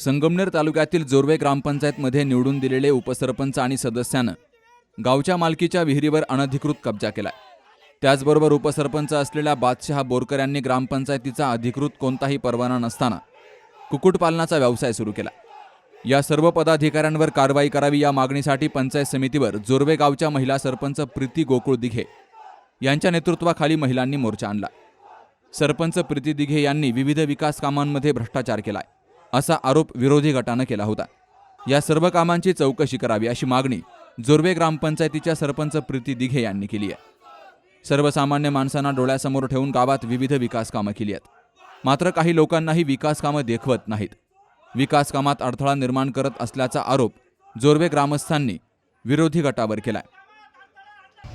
संगमनेर तालुक्यातील जोरवे ग्रामपंचायतमध्ये निवडून दिलेले उपसरपंच आणि सदस्यानं गावच्या मालकीच्या विहिरीवर अनधिकृत कब्जा केलाय. त्याचबरोबर उपसरपंच असलेल्या बादशहा बोरकर यांनी ग्रामपंचायतीचा अधिकृत कोणताही परवाना नसताना कुक्कुटपालनाचा व्यवसाय सुरू केला. या सर्व पदाधिकाऱ्यांवर कारवाई करावी या मागणीसाठी पंचायत समितीवर जोरवे गावच्या महिला सरपंच प्रीती गोकुळ दिघे यांच्या नेतृत्वाखाली महिलांनी मोर्चा आणला. सरपंच प्रीती दिघे यांनी विविध विकास कामांमध्ये भ्रष्टाचार केलाय. असा आरोप विरोधी गटानं केला होता. या सर्व कामांची चौकशी करावी अशी मागणी जोरवे ग्रामपंचायतीच्या सरपंच प्रीती दिघे यांनी केली आहे. सर्वसामान्य माणसांना डोळ्यासमोर ठेवून गावात विविध विकास कामं केली आहेत. मात्र काही लोकांनाही विकास कामं देखवत नाहीत. विकास कामात अडथळा निर्माण करत असल्याचा आरोप जोरवे ग्रामस्थांनी विरोधी गटावर केलाय.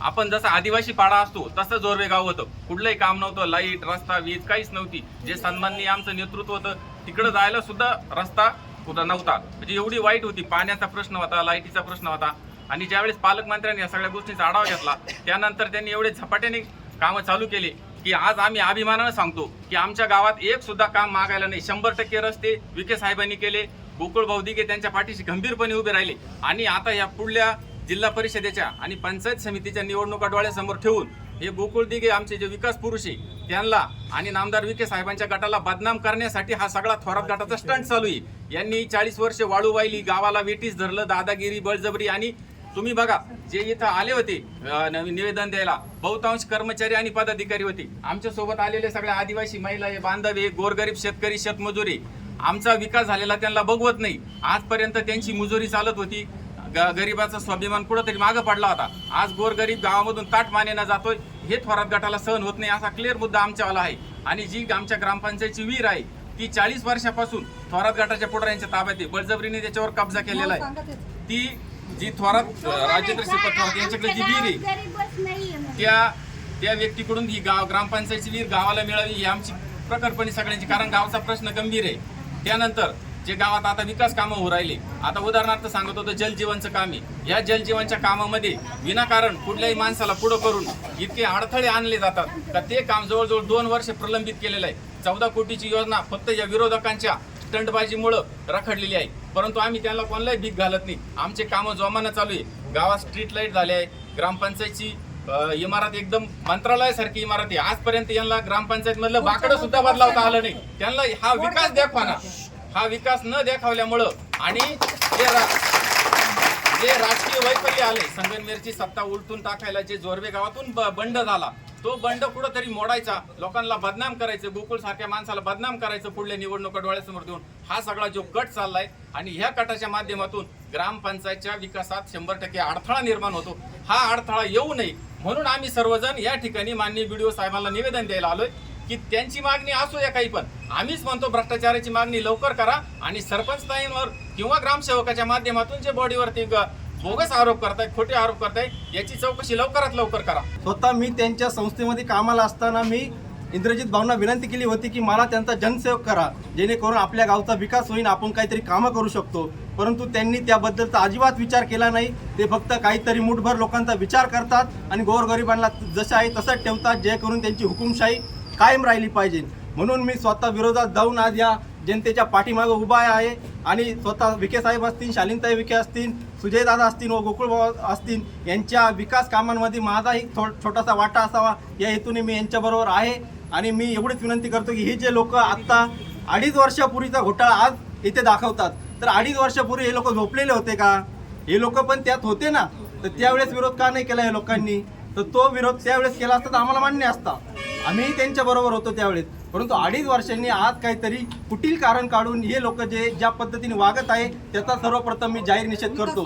आपण जसं आदिवासी पाडा असतो तसं जोरवे गाव होतं. कुठलंही काम नव्हतं लाइट रस्ता वीज काहीच नव्हती. जे सन्माननीय आमचं नेतृत्व होतं तिकडं जायला सुद्धा रस्ता कुठं नव्हता. म्हणजे एवढी वाईट होती. पाण्याचा प्रश्न होता लाईटीचा प्रश्न होता. आणि ज्यावेळेस पालकमंत्र्यांनी या सगळ्या गोष्टींचा आढावा घेतला त्यानंतर त्यांनी एवढे झपाट्याने कामं चालू केली की आज आम्ही अभिमानानं सांगतो की आमच्या गावात एक सुद्धा काम मागायला नाही. शंभर टक्के रस्ते विखे साहेबांनी केले गोकुळ भाऊदिके त्यांच्या पाठीशी गंभीरपणे उभे राहिले. आणि आता या पुढल्या जिल्हा परिषदेच्या आणि पंचायत समितीच्या निवडणुका डोळ्यासमोर ठेवून हे गोकुळ दिघे आमचे जे विकास पुरुष आहे त्यांना आणि नामदार विखे साहेबांच्या गटाला बदनाम करण्यासाठी हा सगळा थोरात गटाचा स्टंट चालू आहे. यांनी चाळीस वर्ष वाळू वाहिली गावाला वेटीस धरलं दादागिरी बळजबरी आणि तुम्ही बघा जे इथं आले होते नवीन निवेदन द्यायला बहुतांश कर्मचारी आणि पदाधिकारी होते. आमच्यासोबत आलेले सगळ्या आदिवासी महिला हे बांधव हे गोरगरीब शेतकरी शेतमजुरी आमचा विकास झालेला त्यांना बघवत नाही. आजपर्यंत त्यांची मुजुरी चालत होती. गरिबाचा स्वाभिमान कुठंतरी मागं पडला होता. आज गोरगरीब गावामधून ताट मानेना जातोय. हे थोरात गटाला सहन होत नाही. असा क्लिअर मुद्दा आमच्यावाला आहे. आणि जी आमच्या ग्रामपंचायतची विहीर आहे ती चाळीस वर्षापासून थोरात गटाच्या पुढाऱ्यांच्या ताब्यात आहे. बळजबरीने त्याच्यावर कब्जा केलेला आहे. ती जी थोरात राजेंद्र श्रीपत थोरात यांच्याकडे जी विहीर आहे त्या त्या व्यक्तीकडून ही गाव ग्रामपंचायतची विहीर गावाला मिळावी ही आमची प्रकल्पनी सगळ्यांची. कारण गावचा प्रश्न गंभीर आहे. त्यानंतर जे गावात आता विकास कामं होऊ राहिले. आता उदाहरणार्थ सांगत होतं जलजीवनचं काम आहे. या जलजीवनच्या कामामध्ये विनाकारण कुठल्याही माणसाला पुढं करून इतके अडथळे आणले जातात का ते काम जवळजवळ दोन वर्ष प्रलंबित केलेलं आहे. चौदा कोटीची योजना फक्त या विरोधकांच्या स्टंटबाजीमुळं रखडलेली आहे. परंतु आम्ही त्यांना कोणालाही भीक घालत नाही. आमचे कामं जोमानं चालू आहे. गावात स्ट्रीट लाइट झाले आहे. ग्रामपंचायतची इमारत एकदम मंत्रालयासारखी इमारत आहे. आजपर्यंत यांना ग्रामपंचायत मधलं बाकडं सुद्धा बदलावता आलं नाही. त्यांना हा विकास दाखवाना हा विकास न देखावल्यामुळं आणि जे रा- जे राजकीय वैफल्य आले संगनमेरची सत्ता उलटून टाकायला जे जोरवे गावातून ब- बंड झाला तो बंड कुठंतरी मोडायचा लोकांना बदनाम करायचं गोकुळ सारख्या माणसाला बदनाम करायचं पुढल्या निवडणुका डोळ्यासमोर देऊन हा सगळा जो कट चाललाय आणि ह्या कटाच्या माध्यमातून ग्रामपंचायतच्या विकासात शंभर टक्के अडथळा निर्माण होतो. हा अडथळा येऊ नये. म्हणून आम्ही सर्वजण या ठिकाणी माननीय बीडीओ साहेबांना निवेदन द्यायला आलोय. की त्यांची मागणी असू द्या काही पण. आम्हीच म्हणतो भ्रष्टाचाराची मागणी लवकर करा आणि सरपंच ताईंवर किंवा ग्रामसेवकाच्या माध्यमातून जे बॉडीवरती बोगस आरोप करताय खोटे आरोप करताय याची चौकशी लवकरात लवकर करा. स्वतः मी त्यांच्या संस्थेमध्ये कामाला असताना मी इंद्रजित भाऊंना विनंती केली होती की मला त्यांचा जनसेवक करा जेणेकरून आपल्या गावचा विकास होईल आपण काहीतरी कामं करू शकतो. परंतु त्यांनी त्याबद्दलचा अजिबात विचार केला नाही. ते फक्त काहीतरी मुठभर लोकांचा विचार करतात आणि गोरगरिबांना जसं आहे तसंच ठेवतात जे करून त्यांची हुकुमशाही कायम राहिली पाहिजे. म्हणून मी स्वतः विरोधात जाऊन आज या जनतेच्या पाठीमागं उभा आहे आणि स्वतः विखे साहेब असतील शालिनताई विखे असतील सुजयदादा असतील व गोकुळबाबा असतील यांच्या विकास कामांमध्ये माझाही थो छोटासा वाटा असावा या हेतूने मी यांच्याबरोबर आहे. आणि मी एवढीच विनंती करतो की हे जे लोक आत्ता अडीच वर्षापूर्वीचा घोटाळा आज इथे दाखवतात तर अडीच वर्षापूर्वी हे लोक झोपलेले होते का? हे लोक पण त्यात होते ना. तर त्यावेळेस विरोध का नाही केला या लोकांनी? तर तो विरोध त्यावेळेस केला असता तर आम्हाला मान्य असता. आम्ही त्यांच्या बरोबर होतो त्यावेळेस. परंतु अडीच वर्षांनी आज काहीतरी कुटील कारण काढून हे लोक जे ज्या पद्धतीने वागत आहे त्याचा सर्वप्रथम मी जाहीर निषेध करतो.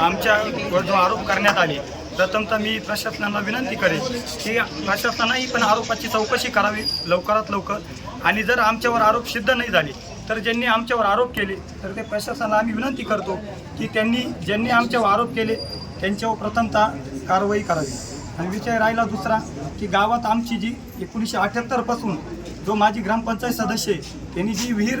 आमच्यावर जो आरोप करण्यात आले प्रथमतः मी प्रशासनाला विनंती करेन की प्रशासनाने पण आरोपाची चौकशी करावी लवकरात लवकर. आणि जर आमच्यावर आरोप सिद्ध नाही झाले तर ज्यांनी आमच्यावर आरोप केले तर ते प्रशासनाला आम्ही विनंती करतो की त्यांनी ज्यांनी आमच्यावर आरोप केले त्यांच्यावर प्रथमतः कारवाई करावी. आणि विषय राहिला दुसरा की गावात आमची जी एकोणीसशे अठ्ठ्याहत्तरपासून जो माझी ग्रामपंचायत सदस्य आहे त्यांनी जी विहीर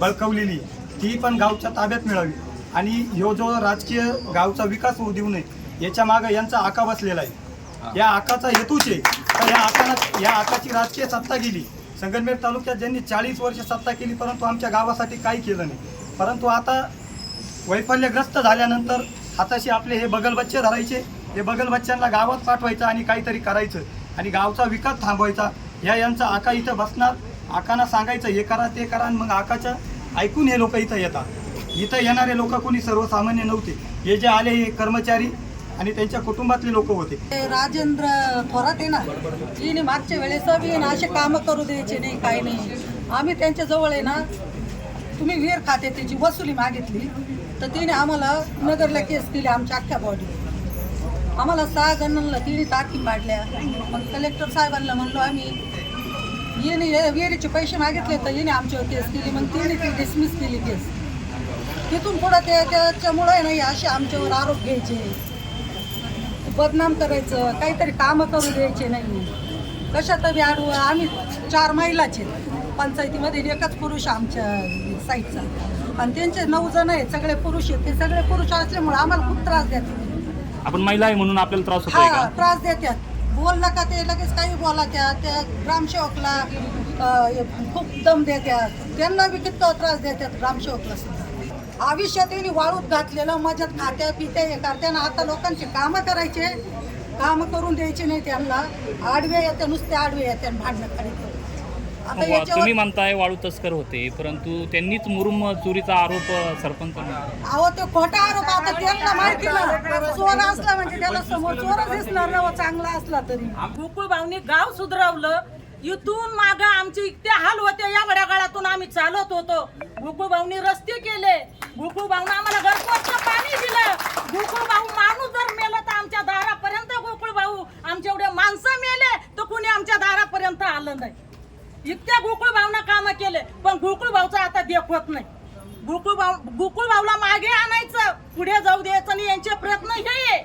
बळकवलेली ती पण गावच्या ताब्यात मिळावी. आणि ह्यो जो राजकीय गावचा विकास होऊ देऊ नये याच्या मागं यांचा आका बसलेला आहे. या आकाचा हेतूच आहे. तर या आकाला या आकाची राजकीय सत्ता गेली. संगमनेर तालुक्यात ज्यांनी चाळीस वर्ष सत्ता केली परंतु आमच्या गावासाठी काही केलं नाही. परंतु आता वैफल्यग्रस्त झाल्यानंतर हाताशी आपले हे बगल बच्चे धरायचे. हे बगल बच्च्यांना गावात पाठवायचं आणि काहीतरी करायचं. आणि गावचा विकास थांबवायचा. ह्या यांचा आका इथं बसणार. आकांना सांगायचं हे करा ते करा. आणि मग आकाच्या ऐकून हे लोक इथं येतात. इथं येणारे लोक कोणी सर्वसामान्य नव्हते. हे जे आले हे कर्मचारी आणि त्यांच्या कुटुंबातले लोक होते. राजेंद्र थोरात आहे ना तिने मागच्या वेळेस बी ना असे कामं करू द्यायचे नाही काही नाही. आम्ही त्यांच्या जवळ आहे ना तुम्ही वीर खाते त्याची वसुली मागितली. तर तिने आम्हाला नगरला केस केली आमच्या अख्ख्या बॉडी आम्हाला सहा जणांना तिने ताकी पाडल्या. मग कलेक्टर साहेबांना म्हणलो आम्ही येणे विहिरीचे पैसे मागितले तर येणे आमच्यावर केस केली. मग तिने ती डिसमिस केली केस. तिथून पुढं ते त्याच्यामुळं नाही असे आमच्यावर आरोप घ्यायचे. बदनाम करायचं काहीतरी कामं करू द्यायचे नाही. कशात बी आडू आम्ही चार महिलाचे पंचायतीमध्ये एकच पुरुष आमच्या साईडचा आणि त्यांचे नऊ जण आहेत सगळे पुरुष आहेत. ते सगळे पुरुष असल्यामुळे आम्हाला खूप त्रास देतात. आपण महिला आहे म्हणून आपल्याला त्रास होतोय हा का? त्रास देतात बोलला का ते लगेच काही बोला त्या त्या ग्रामसेवकला अं, खूप दम देतात त्यांना बी किती त्रास देतात ग्रामसेवकला सुद्धा. आयुष्यात त्यांनी वाळूत घातलेलं मजत खात्या पित्या हे करत्यानं आता लोकांची कामं करायचे. कामं करून द्यायचे नाही त्यांना. आडवे येते नुसते आडवे येते भांडणं आता वा- तुम्ही म्हणताय वाळू तस्कर होते परंतु त्यांनीच मुरुम चोरीचा आरोप सरपंच अहो ते खोटा आरोप आता त्यांना माहिती ना चोर असला म्हणजे त्याला समोर चोरच दिसणार ना व चांगला असला तरी. गोकुळ भाऊनी गाव सुधरवलं इथून माग आमचे इतके हाल होते या वड्यागाळातून आम्ही चालत होतो. गोकुळ भाऊनी रस्ते केले. गोकुळ भाऊन आम्हाला घरपोच पाणी दिलं गोकुळ भाऊ माणूस जर मेला तर आमच्या दारापर्यंत गोकुळ भाऊ आमचे एवढे माणसं मेले तर कुणी आमच्या दारापर्यंत आलं नाही इतक्या गोकुळ भावना काम केले पण गोकुळ भाऊचा आता देखवत नाही. गोकुळ भाऊ गोकुळ भाऊला मागे आणायचं पुढे जाऊ द्यायचं आणि यांचे प्रयत्न हे.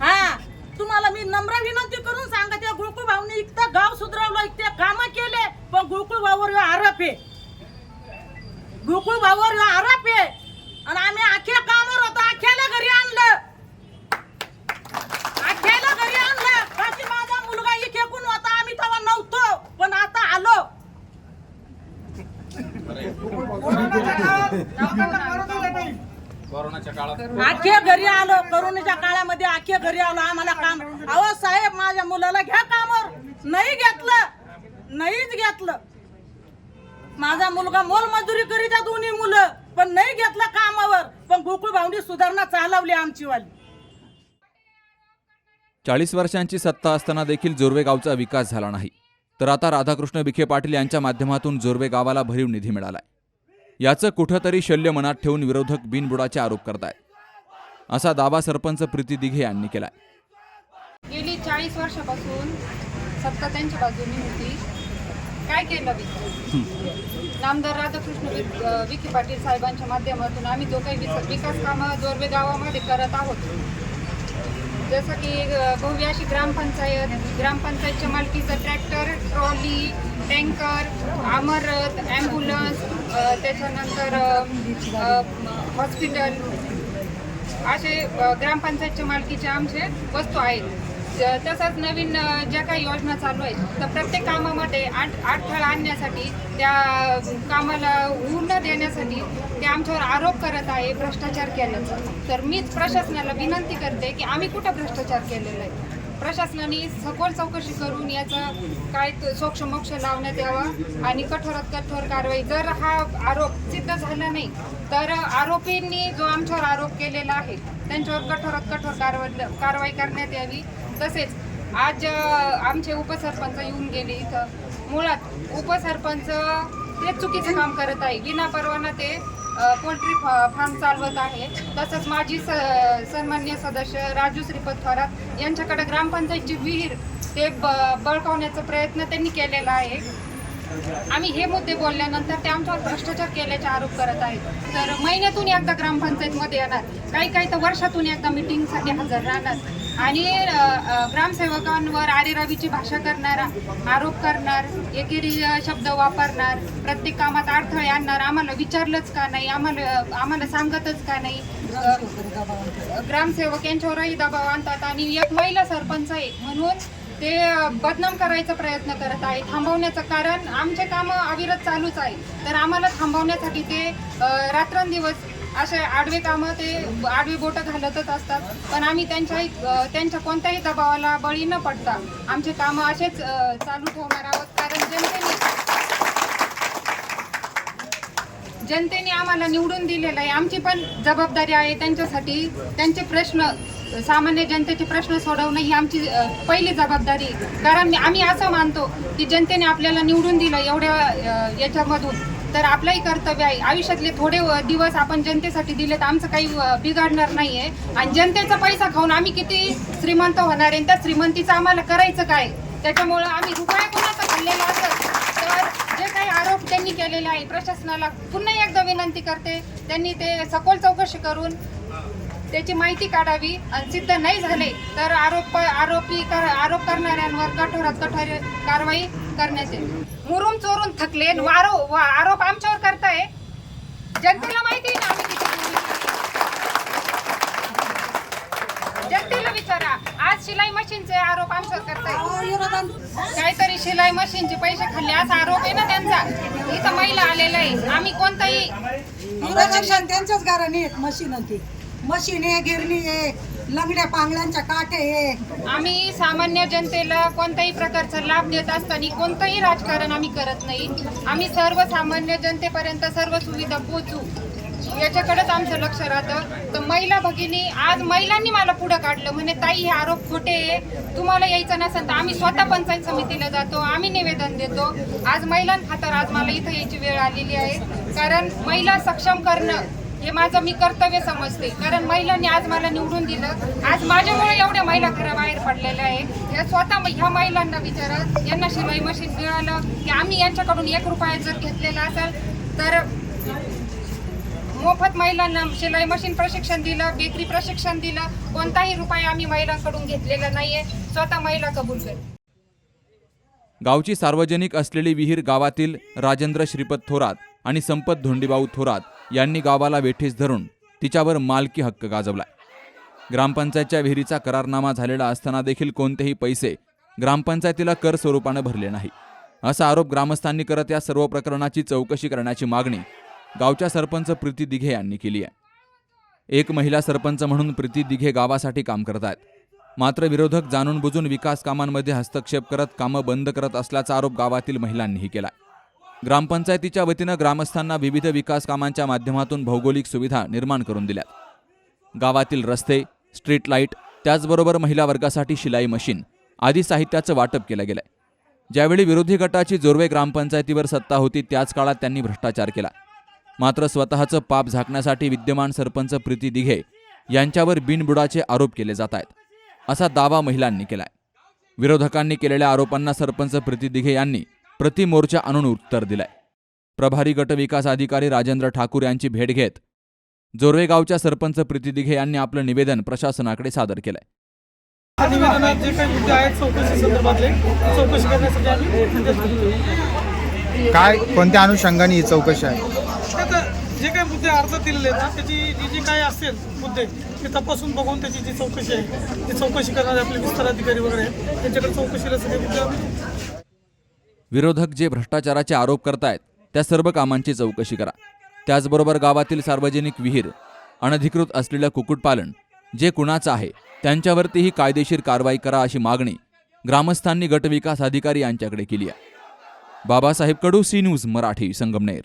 हा तुम्हाला मी नम्र विनंती करून सांगते या गोकुळ भाऊने इतकं गाव सुधरवलं इतके काम केले पण गोकुळ भाऊवर आरोप आहे. गोकुळ भाऊवर ह्यो आरोप आहे आणि आम्ही अख्या कामावर होतो अख्याला घरी आणलं अख्याला घरी आणलं बाकी माझा मुलगा इथे कोण होता आम्ही तेव्हा नव्हतो पण आता आलो आख्या घरी आलो करोनाच्या काळामध्ये घरी आलो आम्हाला काम अहो साहेब माझ्या मुलाला घ्या कामावर. नाही घेतलं. नाहीच घेतलं. माझा मुलगा मोलमजुरी करीत दोन्ही मुलं पण नाही घेतलं कामावर. पण गोकुळ भावनी सुधारणा चालवली आमची वाली चाळीस वर्षांची सत्ता असताना देखील जोरवे गावचा विकास झाला नाही. तर आता राधाकृष्ण विखे पाटील यांच्या माध्यमातून जोरवे गावाला भरीव निधी मिळालाय. याचं कुठंतरी शल्य मनात ठेवून विरोधक बिनबुडाचे आरोप करतायत. असा दावा सरपंच प्रीती दिघे यांनी केलाय. गेली चाळीस वर्षापासून सत्ता त्यांच्या बाजूने होती. काय केलं विकास नामदार राधाकृष्ण विख- पाटील साहेबांच्या माध्यमातून आम्ही जो काही विक- विकास कामं जोरवे गावामध्ये करत आहोत. जसं की भव्य अशी ग्रामपंचायत ग्रामपंचायतच्या मालकीचं ट्रॅक्टर ट्रॉली टँकर आमरथ ॲम्ब्युलन्स त्याच्यानंतर हॉस्पिटल असे ग्रामपंचायतच्या मालकीच्या आमचे वस्तू आहेत. ज- तसंच नवीन ज्या काही योजना चालू आहेत तर प्रत्येक कामामध्ये आठ अडथळा आणण्यासाठी त्या कामाला होऊ न देण्यासाठी ते आमच्यावर आरोप करत आहे भ्रष्टाचार केल्याचा. तर मीच प्रशासनाला विनंती करते की आम्ही कुठं भ्रष्टाचार केलेला आहे? प्रशासनाने सखोल चौकशी करून याचा काय सोक्ष मोक्ष लावण्यात यावा आणि कठोरात कठोर कारवाई. जर हा आरोप सिद्ध झाला नाही तर आरोपींनी जो आमच्यावर आरोप केलेला आहे त्यांच्यावर कठोरात कठोर कारवाई कारवाई करण्यात यावी. तसेच आज आमचे उपसरपंच येऊन गेले इथं. मुळात उपसरपंच ते चुकीचं काम करत आहे. विना परवाना ते पोल्ट्री फार्म चालवत आहे. तसंच माजी स सन्मान्य सदस्य राजू श्रीपद थोरात यांच्याकडे ग्रामपंचायतची विहीर ते ब बळकावण्याचा प्रयत्न त्यांनी केलेला आहे. आम्ही हे मुद्दे बोलल्यानंतर ते आमच्यावर भ्रष्टाचार केल्याचे आरोप करत आहेत. तर महिन्यातून एकदा ग्रामपंचायतमध्ये येणार. काही काही तर वर्षातून एकदा मिटिंगसाठी हजर राहणार. आणि ग्रामसेवकांवर आरेरावीची भाषा करणारा आरोप करणार एकेरी शब्द वापरणार प्रत्येक कामात अडथळे आणणार आम्हाला विचारलंच का नाही आम्हाला आम्हाला सांगतच का नाही. ग्रामसेवक यांच्यावरही दबाव आणतात. आणि एक महिला सरपंच आहे म्हणून ते बदनाम करायचा प्रयत्न करत आहे थांबवण्याचं कारण आमचे कामं अविरत चालूच आहे. तर आम्हाला थांबवण्यासाठी ते रात्रंदिवस असे आडवे कामं ते आडवी बोटं घालतच असतात. पण आम्ही त्यांच्याही त्यांच्या कोणत्याही दबावाला बळी न पडता आमचे कामं असेच चालू ठेवणार आहोत. कारण जनतेने जनतेने आम्हाला निवडून दिलेलं आहे. आमची पण जबाबदारी आहे त्यांच्यासाठी. त्यांचे प्रश्न सामान्य जनतेचे प्रश्न सोडवणं ही आमची पहिली जबाबदारी. आहे कारण आम्ही असं मानतो की जनतेने आपल्याला निवडून दिलं एवढ्या याच्यामधून. तर आपलंही कर्तव्य आहे. आयुष्यातले थोडे दिवस आपण जनतेसाठी दिले तर आमचं काही बिघडणार नाही आहे आणि जनतेचा पैसा खाऊन आम्ही किती श्रीमंत होणार आहे आणि त्या श्रीमंतीचं आम्हाला करायचं काय? त्याच्यामुळं आम्ही रुपया कोणाचा खाल्लेला असत तर जे काही आरोप त्यांनी केलेले आहे प्रशासनाला पुन्हा एकदा विनंती करते त्यांनी ते सखोल चौकशी करून त्याची माहिती काढावी. आणि सिद्ध नाही झाले तर आरोप आरोपी कर आरोप करणाऱ्यांवर कठोरात कठोर कारवाई करण्यात येईल. मुरुम चोरून थकले वारो वा- आरोप आमच्यावर करताय. जनतेला माहिती आहे ना? आम्ही जनतेला विचारा. आज शिलाई मशीनचे आरोप आमच्यावर करताय. काहीतरी शिलाई मशीनचे पैसे खाल्ले असा आरोप आहे ना त्यांचा. इथं महिला आलेला आहे आम्ही कोणताही प्रशिक्षण त्यांच्याच घराने मशीन होती मशीन आहे गिरणी आहे लंगड्या पांगड्यांच्या काठे आहे. आम्ही सामान्य जनतेला कोणत्याही प्रकारचा लाभ देत असताना कोणतंही राजकारण आम्ही करत नाही. आम्ही सर्वसामान्य जनतेपर्यंत सर्व सुविधा पोचू याच्याकडेच आमचं लक्ष राहतं. तर महिला भगिनी आज महिलांनी मला पुढं काढलं. म्हणे ताई हे आरोप खोटे आहे. तुम्हाला यायचं नसेल तर आम्ही स्वतः पंचायत समितीला जातो. आम्ही निवेदन देतो. आज महिलांखातर आज मला इथं यायची वेळ आलेली आहे. कारण महिला सक्षम करणं हे माझं मी कर्तव्य समजते. कारण महिलांनी आज मला निवडून दिलं. आज माझ्यामुळे एवढ्या महिला घराबाहेर पडलेल्या आहे या स्वतः ह्या महिलांना विचारा. यांना शिलाई मशीन मिळालं की आम्ही यांच्याकडून एक रुपया जर घेतलेला असेल तर मोफत महिलांना शिलाई मशीन प्रशिक्षण दिलं बेकरी प्रशिक्षण दिलं. कोणताही रुपया आम्ही महिलांकडून घेतलेला नाहीये. स्वतः महिला कबूल करते गावची सार्वजनिक असलेली विहीर गावातील राजेंद्र श्रीपत थोरात आणि संपत धोंडीबाऊ थोरात यांनी गावाला वेठीस धरून तिच्यावर मालकी हक्क गाजवलाय. ग्रामपंचायतच्या विहिरीचा करारनामा झालेला असताना देखील कोणतेही पैसे ग्रामपंचायतीला कर स्वरूपानं भरले नाही. असा आरोप ग्रामस्थांनी करत या सर्व प्रकरणाची चौकशी करण्याची मागणी गावच्या सरपंच प्रीती दिघे यांनी केली आहे. एक महिला सरपंच म्हणून प्रीती दिघे गावासाठी काम करत आहेत. मात्र विरोधक जाणून बुजून विकास कामांमध्ये हस्तक्षेप करत कामं बंद करत असल्याचा आरोप गावातील महिलांनीही केला आहे ग्रामपंचायतीच्या वतीनं ग्रामस्थांना विविध विकास कामांच्या माध्यमातून भौगोलिक सुविधा निर्माण करून दिल्यात. गावातील रस्ते स्ट्रीट लाइट त्याचबरोबर महिला वर्गासाठी शिलाई मशीन आदी साहित्याचं वाटप केलं गेलंय. ज्यावेळी विरोधी गटाची जोरवे ग्रामपंचायतीवर सत्ता होती त्याच काळात त्यांनी भ्रष्टाचार केला. मात्र स्वतःचं पाप झाकण्यासाठी विद्यमान सरपंच प्रीती दिघे यांच्यावर बिनबुडाचे आरोप केले जात आहेत. असा दावा महिलांनी केलाय. विरोधकांनी केलेल्या आरोपांना सरपंच प्रीती दिघे यांनी प्रतिमोर्चा आणून उत्तर दिलंय. प्रभारी गट विकास अधिकारी राजेंद्र ठाकूर यांची भेट घेत जोरवे गावच्या सरपंच प्रीती दिघे यांनी आपलं निवेदन प्रशासनाकडे सादर केलंय. निवेदनात जे काही मुद्दे आहेत चौकशी संदर्भातले चौकशी करण्यासाठी आम्ही इथे थांबलो आहे. काय? कोणत्या अनुषंगाने ही चौकशी आहे? आता जे काही मुद्दे अर्जात दिलेले आहेत ना त्याची जी जी काही असेल मुद्दे ते तपासून बघून त्याची जी चौकशी आहे ती चौकशी करणारे आपले विस्तार अधिकारी वगैरे आहेत त्यांच्याकडे चौकशीला सगळे मुद्दे विरोधक जे भ्रष्टाचाराचे आरोप करतायत त्या सर्व कामांची चौकशी करा. त्याचबरोबर गावातील सार्वजनिक विहीर अनधिकृत असलेलं कुक्कुटपालन जे कुणाचं आहे त्यांच्यावरतीही कायदेशीर कारवाई करा अशी मागणी ग्रामस्थांनी गटविकास अधिकारी यांच्याकडे केली आहे. Babasaheb Kadu C news Marathi Sangamner.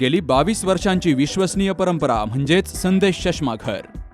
गेली बावीस वर्षांची विश्वसनीय परंपरा म्हणजेच संदेश चष्मा घर.